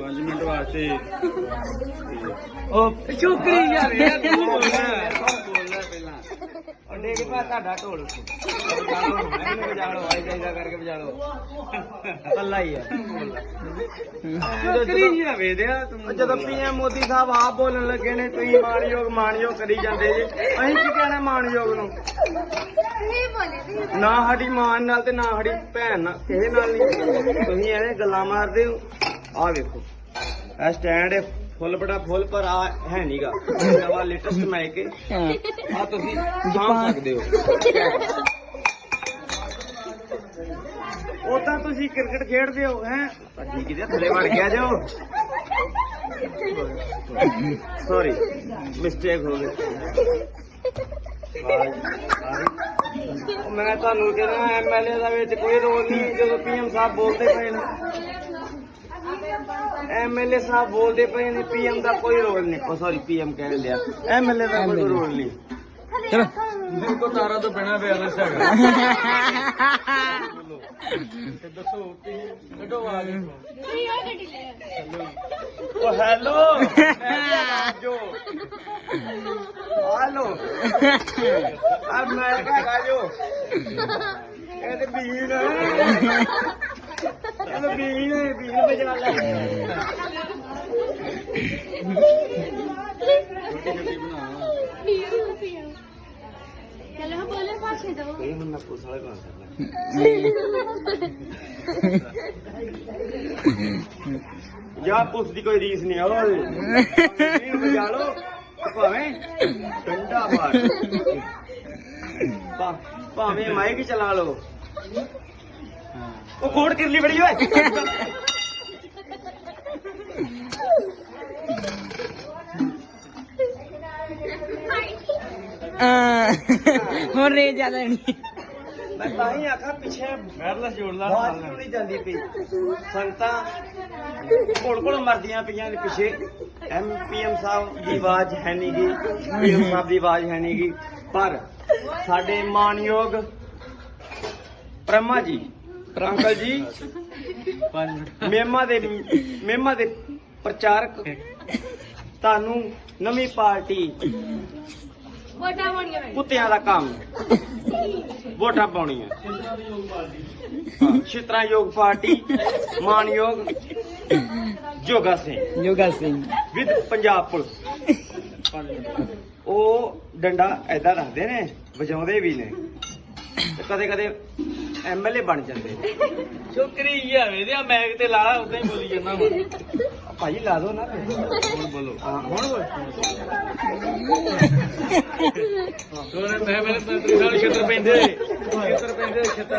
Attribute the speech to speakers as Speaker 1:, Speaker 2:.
Speaker 1: 5 minute ਵਾਸਤੇ।
Speaker 2: ਉਹ ਚੁੱਕਰੀ ਯਾਰ
Speaker 1: ਯਾਰ ਤੂੰ ਬੋਲਣਾ। ਬੋਲਣਾ ਪਹਿਲਾਂ।
Speaker 2: ਉਹ ਡੇਗ ਪਾ ਤੁਹਾਡਾ ਢੋਲ। ਵਜਾ ਲਓ ਮੈਨੂੰ ਵਜਾ ਲਓ ਆਈ ਜਾਈਦਾ ਕਰਕੇ ਵਜਾ ਲਓ ਕੱਲਾ ਹੀ ਆ।
Speaker 1: ਚੁੱਕਰੀ ਜਿਹਾ ਵੇਦਿਆ ਤੂੰ।
Speaker 2: ਜਦੋਂ ਪੀਐਮ ਮੋਦੀ ਸਾਹਿਬ ਆਪ ਬੋਲਣ ਲੱਗੇ ਨੇ ਤੁਸੀਂ ਮਾਣਯੋਗ ਮਾਣਯੋਗ ਕਰੀ ਜਾਂਦੇ ਜੇ। ਅਸੀਂ ਕੀ ਕਹਿਣਾ ਮਾਣਯੋਗ ਨੂੰ? ਨਾ ਸਾਡੀ ਮਾਂ ਨਾਲ ਤੇ ਨਾ ਸਾਡੀ ਭੈਣ ਨਾਲ ਕਿਸੇ ਨਾਲ ਨਹੀਂ। ਤੁਸੀਂ ਐਵੇਂ ਗੱਲਾਂ ਮਾਰਦੇ ਹੋ। ਆਹ ਵੇਖੋ। ਇਹ ਸਟੈਂਡ ਹੈ ਫੁੱਲ ਬੜਾ ਫੁੱਲ ਪਰ ਆ ਹੈ ਨਹੀਂਗਾ ਨਵਾਂ ਲੇਟੈਸਟ ਮੈਕ ਹੈ ਆ ਤੁਸੀਂ ਸਾਂਭ ਸਕਦੇ ਹੋ। ਉਦਾਂ ਤੁਸੀਂ ਕ੍ਰਿਕਟ ਖੇਡਦੇ ਹੋ ਹੈ? ਠੀਕ ਕਿਤੇ ਥੱਲੇ ਵੜ ਗਿਆ ਜੋ ਸੌਰੀ ਮਿਸਟੇਕ ਹੋ ਗਈ। ਮੈਂ ਤੁਹਾਨੂੰ ਕਹਿੰਦਾ ਐਮਐਲਏ ਦਾ ਵਿੱਚ ਕੋਈ ਰੋਲ ਨਹੀਂ ਜਦੋਂ ਪੀਐਮ ਸਾਹਿਬ ਬੋਲਦੇ ਪਏ ਨੇ। ਐਮਐਲਏ ਸਾਹਿਬ ਬੋਲਦੇ ਪਏ ਨੇ ਪੀਐਮ ਦਾ ਕੋਈ ਰੋਲ ਨਹੀਂ। ਉਹ ਸੌਰੀ ਪੀਐਮ ਕਹਿ ਲਿਆ ਐਮਐਲਏ ਦਾ ਕੋਈ ਰੋਲ ਨਹੀਂ।
Speaker 3: ਚਲੋ।
Speaker 1: ਮੇਰੇ ਕੋ ਤਾਰਾ ਤੋਂ ਬਿਨਾ ਬੈਲੈਂਸ ਹੈਗਾ। ਤੇ ਦੱਸੋ ਕਿ ਕੱਢੋ ਆਵਾਜ਼।
Speaker 2: ਉਹ ਹੈਲੋ। ਜੋ ਹਾਲੋ। ਆ ਮੈਂ ਕਹਾ ਜੋ ਇਹ ਤੇ ਬੀਨ ਇਹ ਤੇ ਬੀਨ ਹੈ, ਬੀਨ ਬਜਾ ਲੈ
Speaker 4: ਚਲੋ ਬੋਲੇ ਪਾਸੇ ਦੋ
Speaker 2: ਇਹ ਹੁਣ ਮੈਂ ਪੁਲਿਸ ਵਾਲੇ ਕੰਮ ਕਰਨਾ ਜਾ ਪੁਲਿਸ ਦੀ ਕੋਈ ਰੀਸ ਨਹੀਂ ਓਏ। ਬੀਨ ਬਜਾ ਲੋ ਭਾਵੇਂ ਡੰਡਾ ਮਾਰ। ਭਾ- ਭਾਵੇਂ ਮਾਈਕ ਚਲਾ ਲਓ। ਉਹ ਕੋੜ ਕਿਰਲੀ ਬੜੀ ਓਏ।
Speaker 3: ਅਹ, ਹੁਣ ਰੇ ਜ਼ਿਆਦਾ ਨਹੀਂ
Speaker 2: ਮੈਂ ਤਾਂ ਹੀ ਆਖਾ ਪਿੱਛੇ
Speaker 1: ਵਾਇਰਲੈਸ ਜੋੜ ਲਾ
Speaker 2: ਆਵਾਜ਼ ਕਿਉਂ ਨਹੀਂ ਜਾਂਦੀ ਪਈ। ਸੰਗਤਾਂ ਕੋਲ ਕੋਲ ਮਰਦੀਆਂ ਪਈਆਂ ਨੇ ਪਿੱਛੇ। ਐਮਪੀਐਮ ਸਾਹਿਬ ਦੀ ਆਵਾਜ਼ ਹੈ ਨਹੀਂ ਗੀ ਪੀਐਮ ਸਾਹਿਬ ਦੀ ਆਵਾਜ਼ ਹੈ ਨਹੀਂ ਗੀ। ਪਰ ਸਾਡੇ ਮਾਨਯੋਗ ਬ੍ਰਹਮਾ ਜੀ ਅੰਕਲ ਜੀ। ਮੇਮਾ ਦੇ ਮੇਮਾ ਦੇ ਪ੍ਰਚਾਰਕ। ਤੁਹਾਨੂੰ ਨਵੀਂ ਪਾਰਟੀ।
Speaker 4: ਵੋਟਾਂ ਪਾਉਣੀਆਂ ਮੈਂ
Speaker 2: ਕੁੱਤਿਆਂ ਦਾ ਕੰਮ। ਵੋਟਾਂ ਪਾਉਣੀਆਂ। ਛਿੱਤਰਾਂ ਯੋਗ ਪਾਰਟੀ ਮਾਨਯੋਗ Joga Singh.
Speaker 3: Yoga Singh.
Speaker 2: With Punjab police. ਉਹ ਡੰਡਾ ਐਦਾਂ ਰੱਖਦੇ ਨੇ ਵਜਾਉਂਦੇ ਵੀ ਨੇ। ਤੇ ਕਦੇ ਕਦੇ ਐਮਐਲਏ ਬਣ ਜਾਂਦੇ ਨੇ।
Speaker 1: ਚੁੱਕਰੀ ਜਿਹਾ ਵੇਦਿਆ ਮੈਂ ਤੇ ਲਾਲਾ ਉਦਾਂ ਹੀ ਬੋਲੀ ਜਾਂਦਾ
Speaker 2: ਆ ਭਾਈ ਲਾ ਦੋ ਨਾ।
Speaker 1: ਬੋਲੋ
Speaker 2: ਹਾਂ ਹੁਣ ਬੋਲ।
Speaker 1: ਮੈਂ ਮੇਰੇ ਤੇ ਛੇਤਰ ਪੈਂਦੇ ਛੇਤਰ ਪੈਂਦੇ ਛੇਤਰ।